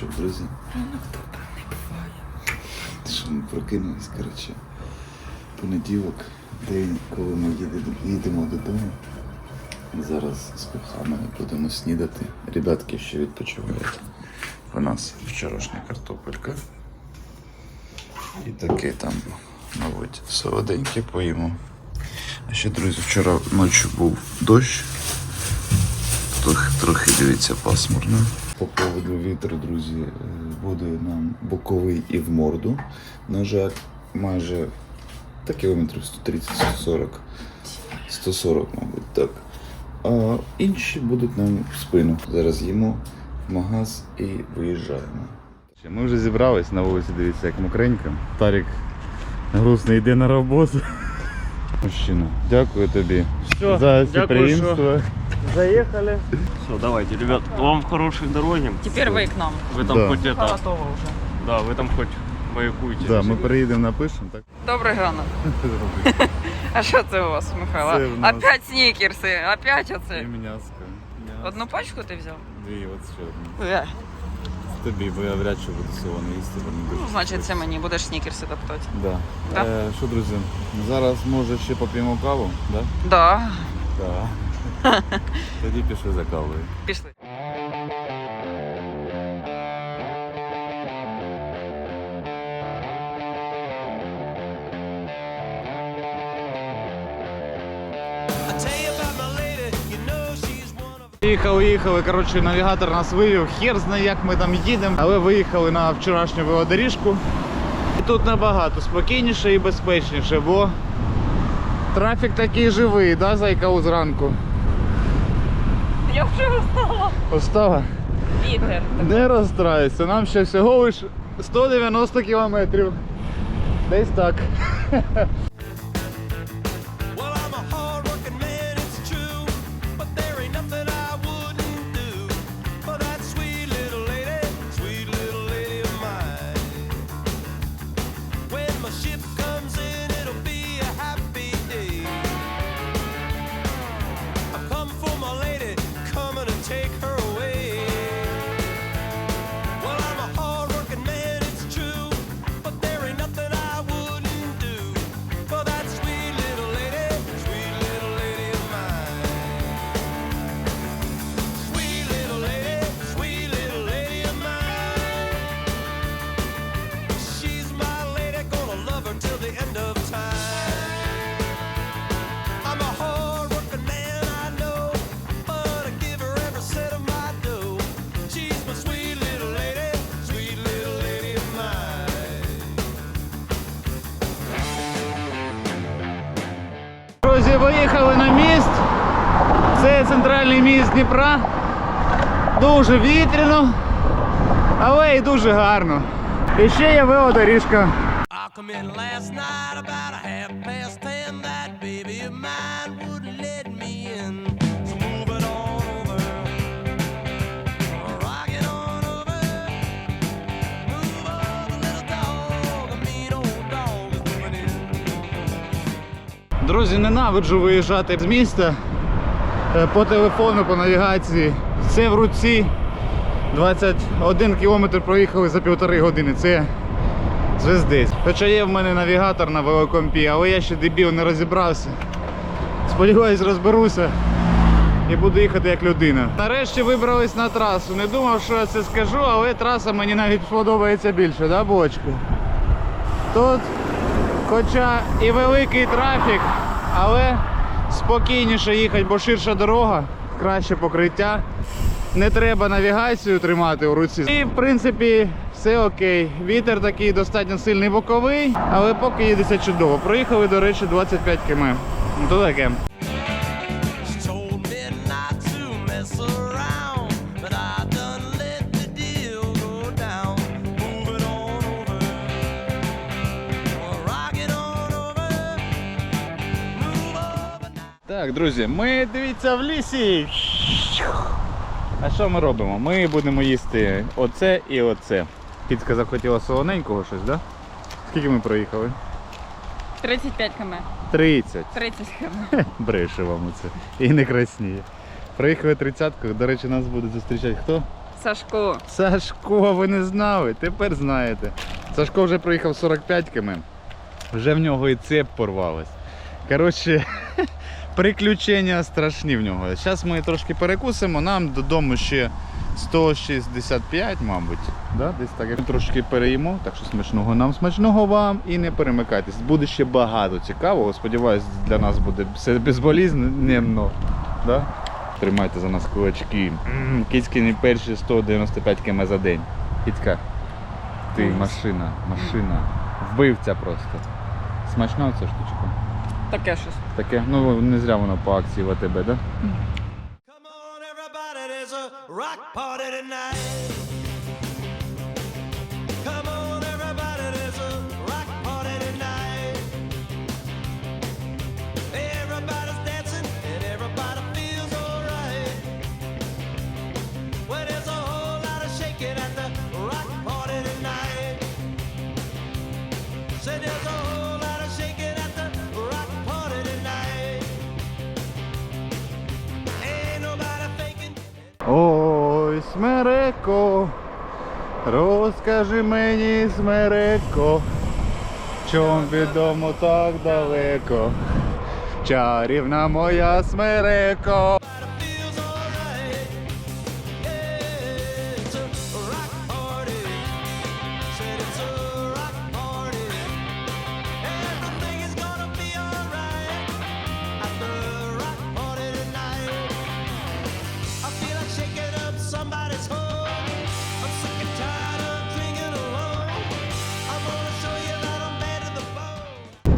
Раночок, друзі. Ранок добре не буває. Що ми прокинулись, коротше. Понеділок, день, коли ми їдемо, додому. Зараз з коханою будемо снідати. Ребятки ще відпочивають. У нас вчорашня картопелька. І таке там, мабуть, солоденьке поїмо. А ще, друзі, вчора ночі був дощ. Трохи, трохи дивіться пасмурно. По поводу вітру, друзі, е, буде нам боковий і в морду. На жаль, майже та кілометрів 130-140. 140, мабуть, так. А інші будуть нам в спину. Зараз їмо в магаз і виїжджаємо. Ми вже зібрались на вулиці, дивіться, як мокренько. Тарік грустно йде на роботу. Мужчина, дякую тобі Всё, за дякую, підприємство. Заехали. Все, давайте, ребят, вам хорошей дороги. Теперь вы к нам. Вы там Да. хоть это, Готово вже. да, вы там хоть маякуйте. Да, ми переїдемо напишемо, так? Добрий ранок. А що це у вас, Михайло? Це в нас- Опять снікерси, опять І оце. м'яско. Одну пачку ти взяв? Дві, от ще одну. Тобі, бо я вряд чи буду солоно їсти, бо не дуже. Ну, значить, це мені будеш снікерси топтати. Да. Да. Е, що, друзі, зараз може ще поп'ємо каву, да? Да, Так. Тоді пішли за кавою. пішли. Їхали, їхали, коротше, навігатор нас вивів, хер знає, як ми там їдемо, але виїхали на вчорашню велодоріжку. І тут набагато спокійніше і безпечніше, бо трафік такий живий, да, зайка зранку? Я вже устала. Остава? Вітер. Не розстраюйся, нам ще всього лиш 190 кілометрів. Десь так. Центральний міст Дніпра. Дуже вітряно, але і дуже гарно. І ще є велодоріжка. Друзі, ненавиджу виїжджати з міста е, по телефону, по навігації. Все в руці. 21 кілометр проїхали за півтори години. Це звездець. Хоча є в мене навігатор на велокомпі, але я ще дебіл не розібрався. Сподіваюсь, розберуся і буду їхати як людина. Нарешті вибрались на трасу. Не думав, що я це скажу, але траса мені навіть сподобається більше, да, бочку? Тут Хоча і великий трафік, але спокійніше їхати, бо ширша дорога, краще покриття. Не треба навігацію тримати у руці. І в принципі все окей. Вітер такий достатньо сильний боковий, але поки їдеться чудово. Проїхали, до речі, 25 км. Ну то таке. Так, друзі, ми дивіться в лісі. А що ми робимо? Ми будемо їсти оце і оце. Піцка захотіла солоненького щось, так? Да? Скільки ми проїхали? 35 км. 30. 30 км. Бреше вам оце. І не красніє. Проїхали тридцятку. До речі, нас буде зустрічати хто? Сашко. Сашко, ви не знали, тепер знаєте. Сашко вже проїхав 45 км. Вже в нього і цеп порвалась. Коротше, приключення страшні в нього. Зараз ми трошки перекусимо, нам додому ще 165, мабуть. Да? Десь так. Ми трошки переїмо, так що смачного нам, смачного вам і не перемикайтесь. Буде ще багато цікавого. Сподіваюсь, для нас буде все безболізненно. Да? Тримайте за нас кулачки. М, Кицьки не перші 195 км за день. Кицька, ти машина, машина. Вбивця просто. Смачна ця штучка. Таке щось. Таке, ну не зря воно по акції в АТБ, да? Come розкажи мені, смереко, чом відомо так далеко. Чарівна моя смереко.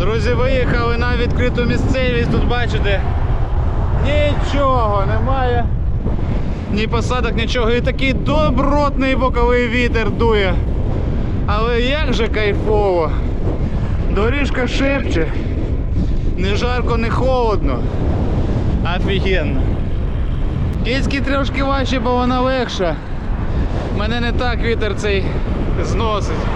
Друзі, виїхали на відкриту місцевість. Тут бачите, нічого немає. Ні посадок, нічого. І такий добротний боковий вітер дує. Але як же кайфово. Доріжка шепче. Не жарко, не холодно. Офігенно. Кицьки трошки важче, бо вона легша. Мене не так вітер цей зносить.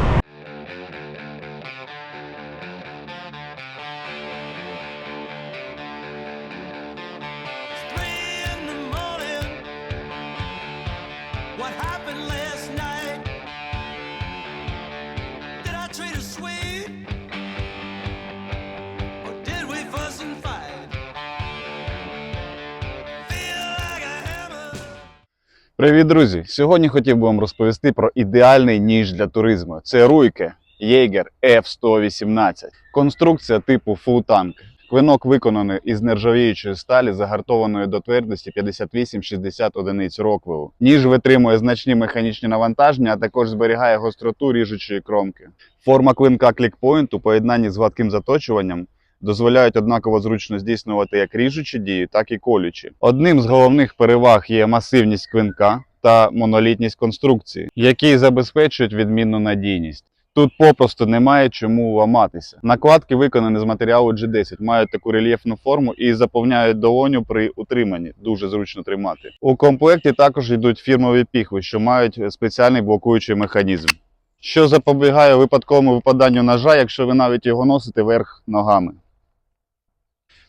Привіт, друзі! Сьогодні хотів би вам розповісти про ідеальний ніж для туризму. Це руйке Jaeger F118. Конструкція типу Full Tank. Клинок виконаний із нержавіючої сталі, загартованої до твердості 58-60 одиниць Роквелу. Ніж витримує значні механічні навантаження, а також зберігає гостроту ріжучої кромки. Форма клинка клікпойнт у поєднанні з гладким заточуванням дозволяють однаково зручно здійснювати як ріжучі дії, так і колючі. Одним з головних переваг є масивність клинка та монолітність конструкції, які забезпечують відмінну надійність. Тут попросту немає чому ламатися. Накладки виконані з матеріалу G10, мають таку рельєфну форму і заповняють долоню при утриманні. Дуже зручно тримати. У комплекті також йдуть фірмові піхви, що мають спеціальний блокуючий механізм, що запобігає випадковому випаданню ножа, якщо ви навіть його носите верх ногами.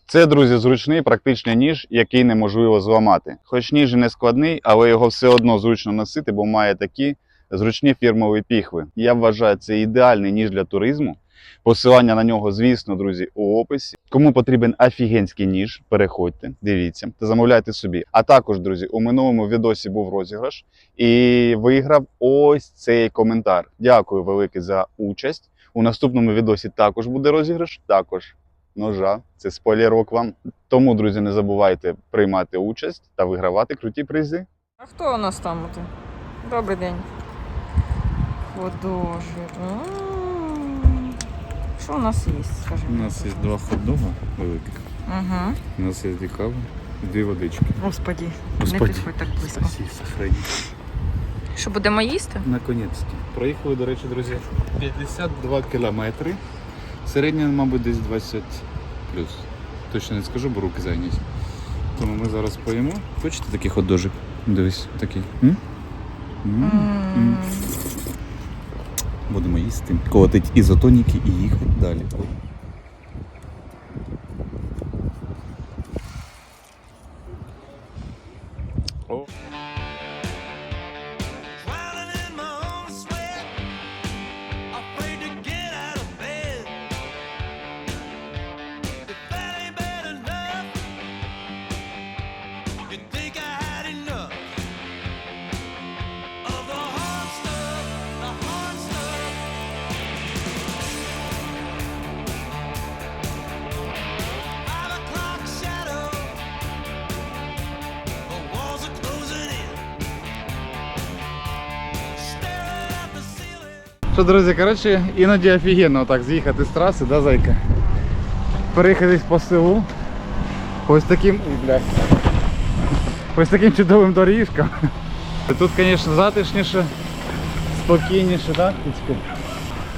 Це, друзі, зручний практичний ніж, який неможливо зламати. Хоч ніж і не складний, але його все одно зручно носити, бо має такі зручні фірмові піхви. Я вважаю, це ідеальний ніж для туризму. Посилання на нього, звісно, друзі, у описі. Кому потрібен офігенський ніж, переходьте, дивіться та замовляйте собі. А також, друзі, у минулому відосі був розіграш і виграв ось цей коментар. Дякую велике за участь. У наступному відосі також буде розіграш, також ножа. Це спойлерок вам. Тому, друзі, не забувайте приймати участь та вигравати круті призи. А хто у нас там? Добрий день. Художник. Що у нас є, скажи? У нас є два хот-дога великих. Угу. У нас є дві кави, дві водички. Господі, не Господи. підходь так близько. Сохрани. Що будемо їсти? Наконець-то. Проїхали, до речі, друзі, 52 кілометри. Середня, мабуть, десь 20 плюс. Точно не скажу, бо руки зайняті. Тому ми зараз поїмо. Хочете такий хот-дожик? Дивись, такий. М? М? М. Будемо їсти. Колотить ізотоніки і їхати далі. Ой. Що, друзі, коротше, іноді офігенно так з'їхати з траси, да, зайка? Переїхатись по селу. Ось таким. Ой, блядь. Ось таким чудовим доріжкам. Тут, звісно, затишніше, спокійніше, так, Кицько?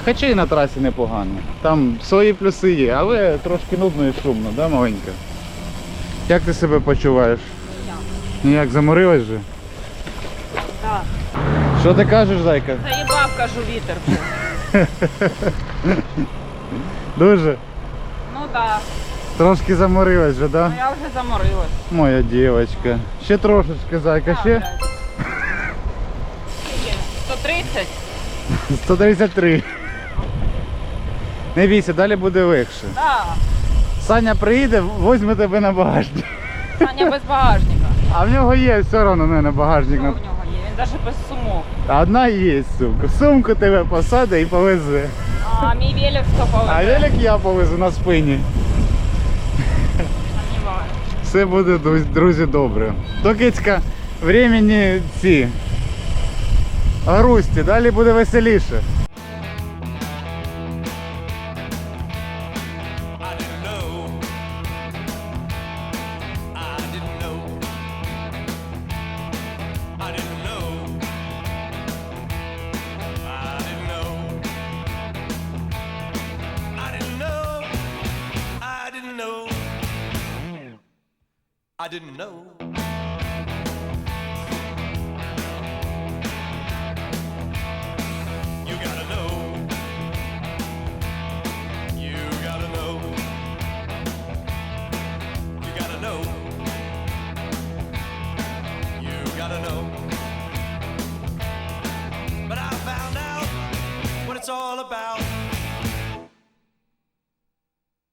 Хоча і на трасі непогано. Там свої плюси є, але трошки нудно і шумно, да, маленька? Як ти себе почуваєш? Ніяк заморилась же? Так. Що ти кажеш, зайка? Заїбав, кажу, вітер вже. Дуже? Ну так, Трошки заморилась же, да? ну я вже заморилась. Моя дівчинка. Ще трошечки, зайка, Так, ще блядь. 130? 133. Не бійся, далі буде легше. Так. Саня приїде, возьме тебе на багажник. Саня без багажника. А в нього є все одно не на багажник. Що в нього навіть без сумок. Одна є сумка. Сумку тебе посаде і повезе. А мій велик хто повезе? А велик я повезу на спині. Все буде, друзі, добре. То кицька, времені ці. Грусті, далі буде веселіше.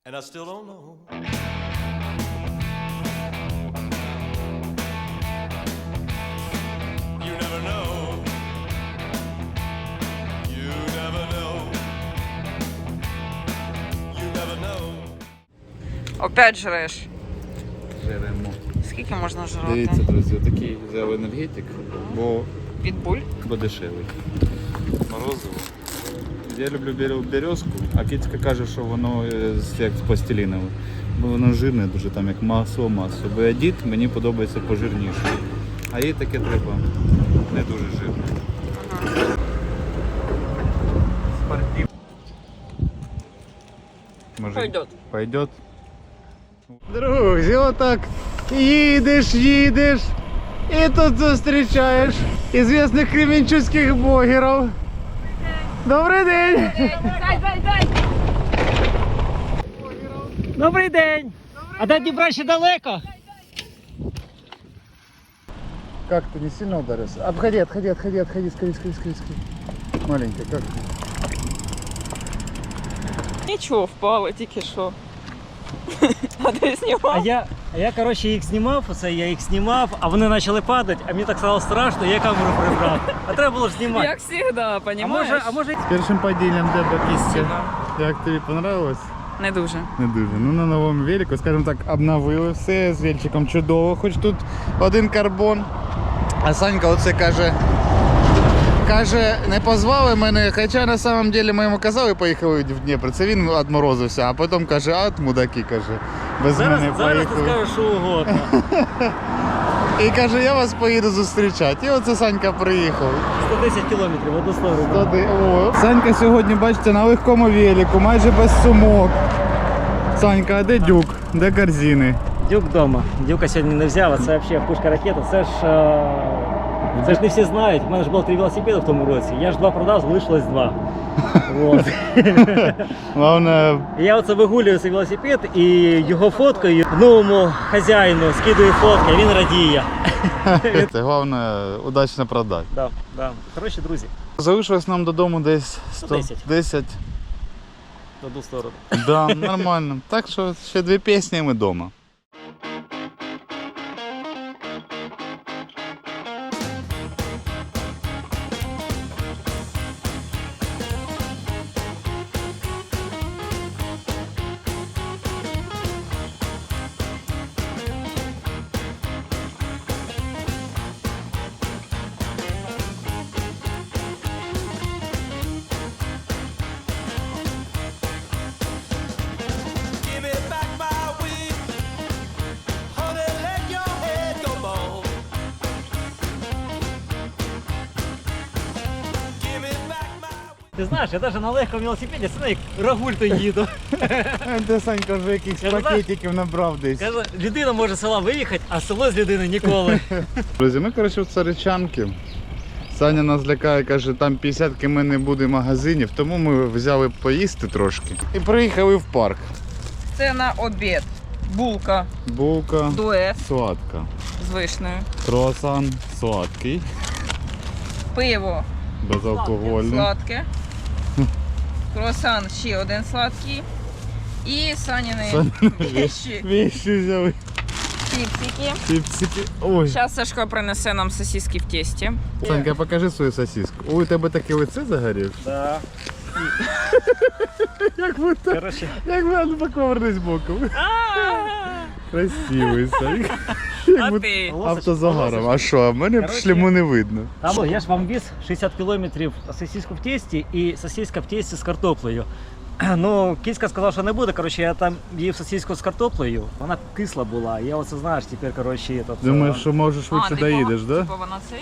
And I still don't know. You never know. You never know. You never know. Опять жреш. Жеремо. Скільки можна жрати? Дивіться, друзі, такий взяв енергетик, бо, Підбуль? бо дешевий. Морозиво. Я люблю бере- березку, а кицька каже, що воно е, з- як з пластилінове. Бо воно жирне дуже, там як масло масло. Бо я дід, мені подобається пожирніше. А їй таке треба не дуже жирне. Спортив. Може, Пойдет. Пойдет. Друзі, отак їдеш, їдеш. І тут зустрічаєш ізвісних кременчуцьких блогерів. Добрий день! Дай, дай, дай! Добрий день! А до Дніпра ще далеко? Как ты не сильно ударился? Обходи, отходи, отходи, отходи, скорее, скорее, скорее, скорее. Маленькая, как ты? Нічого, впало тільки що. А ти А знімав? я, а я коротше, їх знімав, оце я їх знімав, а вони почали падати, а мені так стало страшно, я камеру прибрав. А треба було ж знімати. Як завжди, А понімаєш? може, а може З першим падінням тебе кістя. Як тобі понравилось? Не дуже. Не дуже. Ну на новому велику, скажімо так, обновили все з вельчиком чудово, хоч тут один карбон. А Санька оце каже. Каже, не позвали мене, хоча на самом деле ми йому казали, поїхали в Дніпро. Це він відморозився, а потім каже, а от мудаки, каже, без зараз, мене зараз ти поїхали. скажеш що угодно. І каже, я вас поїду зустрічати. І оце Санька приїхав. 110 кілометрів в одну сторону. Туди, о. Санька сьогодні, бачите, на легкому велику, майже без сумок. Санька, а де дюк? Де корзини? Дюк вдома. Дюка сьогодні не взяв, а це взагалі пушка ракета. Це ж, е, це ж не всі знають. У мене ж було три велосипеди в тому році. Я ж два продав, залишилось два. От. Головне, Я оце вигулюю цей велосипед і його фоткаю новому хазяїну, скидую фотки, він радіє. це головне удачно продати. Да, да. Коротше, друзі, Залишилось нам додому десь 110. 110. в одну сторону. Да, нормально. Так що ще дві пісні і ми вдома. Ти знаєш, я навіть на легкому велосипеді це як рагульто їду. Де Санька вже якихось Я знаю. пакетиків набрав десь. Каже, людина може з села виїхати, а село з людини ніколи. Друзі, ми коротше в Царичанки. Саня нас лякає, каже, там 50 км не буде магазинів, тому ми взяли поїсти трошки. І приїхали в парк. Це на обід. Булка, Булка дует сладка. з вишнею. Круасан сладкий, Пиво безалкогольний. сладке. Круасан ще один сладкий. І саніни вещі. Вещі взяли. Чіпсики. Чіпсики. Ой. Зараз Сашко принесе нам сосиски в тесті. Санька, покажи свою сосиску. Ой, у тебе таке лице загорів. Да. Як ви так? Коротше, Як ви ну, повернись боком. Красивий Санька. А ти? Автозагаром. А що, а в мене Короче, шлему не видно. Там я ж вам віз 60 кілометрів сосиску в тесті і сосиска в тесті з картоплею. Ну, кіська сказала, що не буде. Коротше, я там їв сосиску з картоплею, вона кисла була. Я оце знаєш, тепер, коротше, этот, Думаєш, що можеш швидше типу, доїдеш, да? Типу вона цей?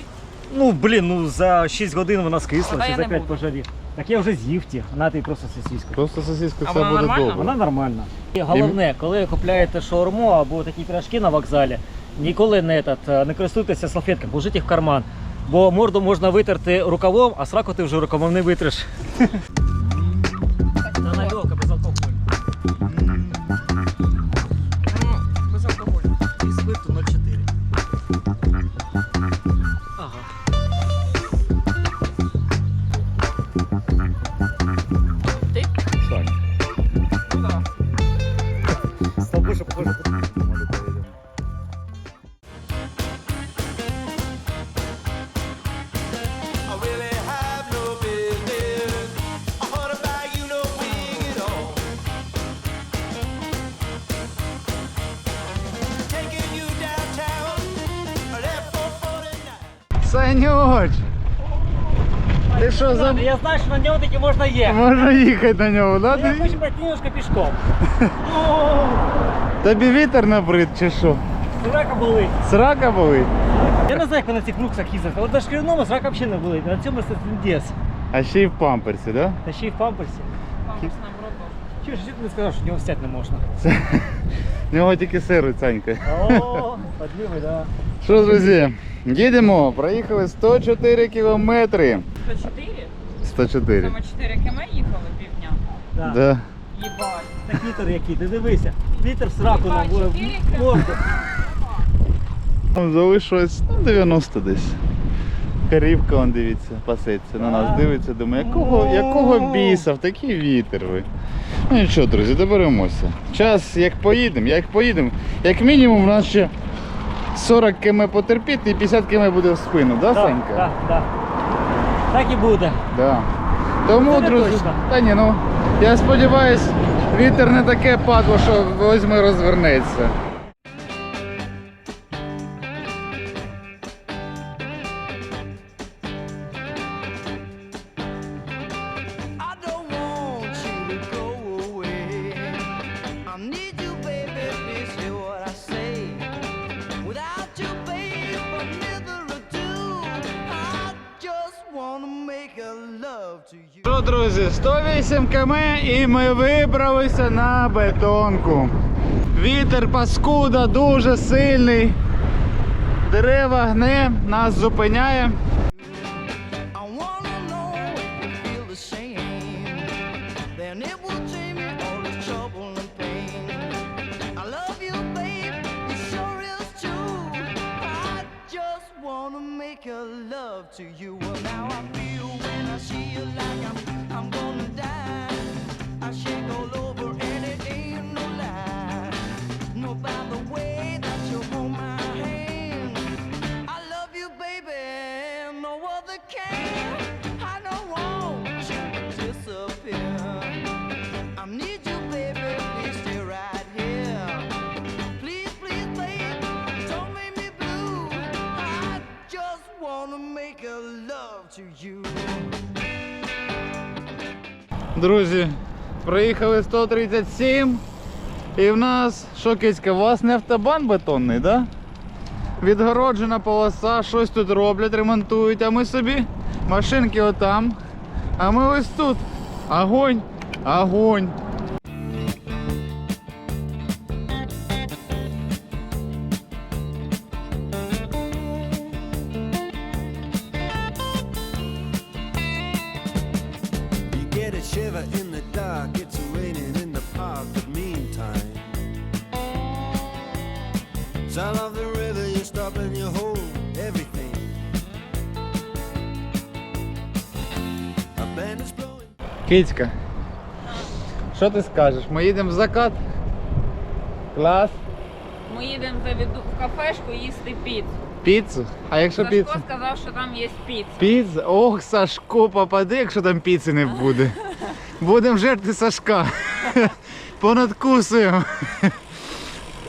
Ну, блін, ну за 6 годин вона скисла, Тоді чи я за не 5 буду. пожарів. Так я вже з'їв ті, на ти просто сосиску. Просто сосиска А все вона буде нормальна? добре. Вона нормальна. І головне, коли ви купляєте шаурму або такі пирожки на вокзалі, ніколи не, этот, не користуйтеся салфетками, положіть їх в карман. Бо морду можна витерти рукавом, а сраку ти вже рукавом не витриш. на ньому таки можна їхати. Можна їхати на нього, да? Я хочу пройти немножко пішком. Тобі вітер набрид чи що? Срака болить. Срака болить? Я не знаю, як на цих руксах їздите. От на шкіряному срака взагалі не болить. На цьому це трендець. А ще й в памперсі, да? Та ще й в памперсі. Памперс наоборот. Чого ж ти не сказав, що в нього стять не можна? В нього тільки сирують, Санька. О, подливай, да. Що, друзі, їдемо. Проїхали 104 кілометри. 104? 104. Саме 4 км їхали півдня. Да. Да. Їбать. Так вітер який, ти дивися. Вітер в сраку на морду. Там залишилось ну, 90 десь. Карівка, он дивіться, пасеться на нас, дивиться, думає, якого, якого біса, в такий вітер ви. Ну нічого, друзі, доберемося. Час, як поїдемо, як поїдемо, як мінімум у нас ще 40 км потерпіти і 50 км буде в спину, да, Да, Санька? да, да. Так і буде. Да. Тому, Це друзі, точно. та ні, ну я сподіваюсь, вітер не таке падло, що возьме розвернеться. Ми вибралися на бетонку. Вітер паскуда дуже сильний. Дерева гне, нас зупиняє. To you. Well, now I feel when I see you like I'm, Друзі, проїхали 137. І в нас, що кицька, у вас не автобан бетонний, да? Відгороджена полоса, щось тут роблять, ремонтують, а ми собі машинки отам. А ми ось тут. Огонь, огонь. Кицька. Що ти скажеш? Ми їдемо в закат? Клас. Ми їдемо заведу в кафешку їсти піцу. Піцу? А якщо Сашко піцу? сказав, що там є піца. Піца? Ох, Сашко, попади, якщо там піци не буде. Будемо жерти Сашка. Понадкусуємо.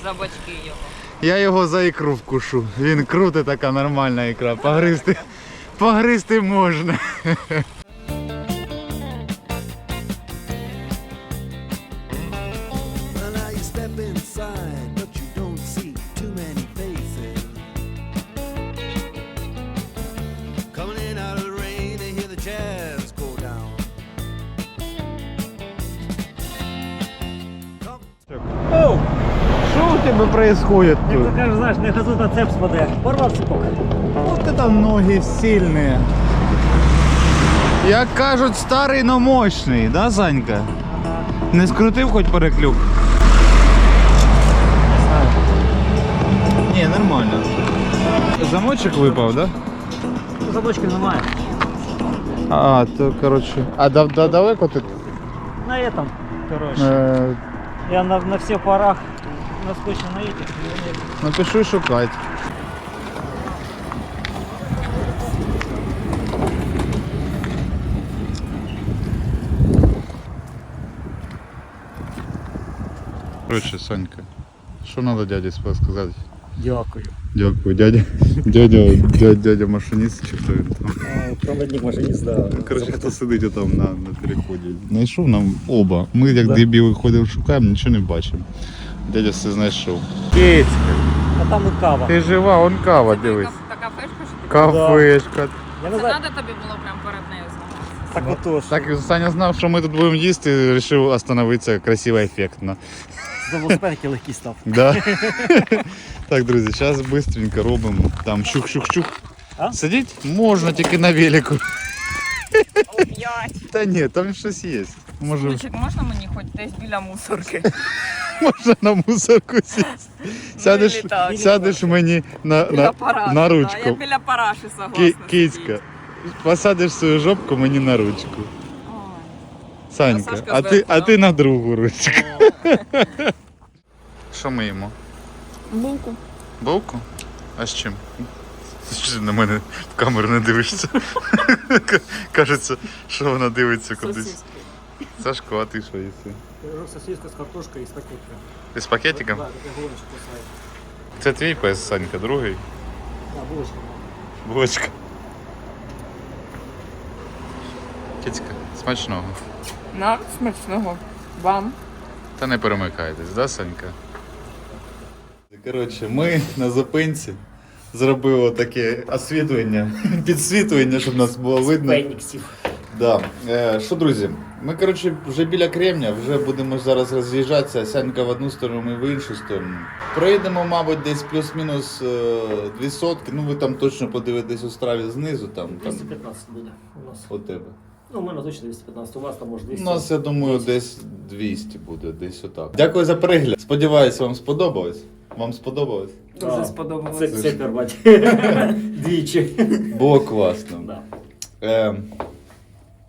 За бачки його. Я його за ікру вкушу. Він крута така нормальна ікра. Погризти, погризти можна. тебе происходит Як ти кажеш, знаєш, не газу на цеп спаде. Порвав цепок. Вот это ноги сильные. Як кажуть, старий, но мощний, да, Санька? Не скрутив хоч переклюк? Не знаю. Ні, нормально. Замочок випав, да? Задочки немає. А, то коротше. А да, да, далеко ти? На этом, короче. Е, Я на, на всіх парах наскочив на этих. і вони напишу шукати. Короче, Санька, що треба дяді сказати? Дякую. Дякую, дядя. Дядя, дядя, дядя машиніст чи хто він там. Проводник машиніст, да. Коротше, хто сидить там на, на переході. Знайшов нам оба. Ми як Да. дебіли ходимо, шукаємо, нічого не бачимо. Дядя все знайшов. Кицька, А там і кава. ти жива, он кава, дивись. Та кафешка, що ти Кафешка. Я не Це знаю. треба тобі було прям перед нею зніматися. Так отож. Так, Саня знав, що ми тут будемо їсти, і вирішив остановитися красиво, ефектно. За велосипедки легкий став. Да? так, друзі, зараз швидко робимо. Там щух-щух-щух. А? Сидіть можна тільки на велику. Оп'ять. Та ні, там щось є. Може, Лучик, можна мені хоч десь біля мусорки? Можна на мусорку сісти. Сядеш, Вилітати. сядеш мені на, на, параші. на да, ручку. Я біля параші согласна. Ки- сидіти. Посадиш свою жопку мені на ручку. Ой. Санька, Сашка а ти, зверху, а да? ти на другу ручку. Що ми їмо? Булку. Булку? А з чим? Що на мене в камеру не дивишся? Кажеться, що вона дивиться кудись. Сосиски. Сашко, а ти що їси? Сосиска з картошкою і з пакетиком. Ти з пакетиком? Да, таке посадить. Це твій пес, Санька, другий. Да, булочка. Булочка. Кицька, смачного. На смачного. Вам. Та не перемикайтесь, да, Санька? Коротше, ми на зупинці зробили таке освітлення, підсвітлення, щоб нас було видно. Пенник сів. Да. Е, що, друзі, ми, коротше, вже біля Кремня, вже будемо зараз роз'їжджатися, Сянька в одну сторону, ми в іншу сторону. Проїдемо, мабуть, десь плюс-мінус е, дві сотки. Ну, ви там точно подивитесь у страві знизу, там, там 215 буде у нас. у тебе. Ну, у мене точно 215, у вас там може 200. У нас, я думаю, десь 200 буде, десь отак. Дякую за перегляд. Сподіваюсь, вам сподобалось. Вам сподобалось? Дуже сподобалось. Це, це пербать. Двічі. Було класно. Да. Е,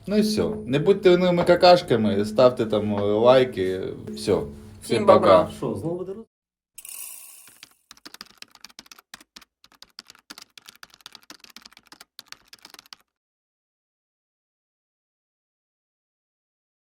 ну і все. Не будьте ними какашками, ставте там лайки. Все. Всім Всім пока. Що, знову буде роз-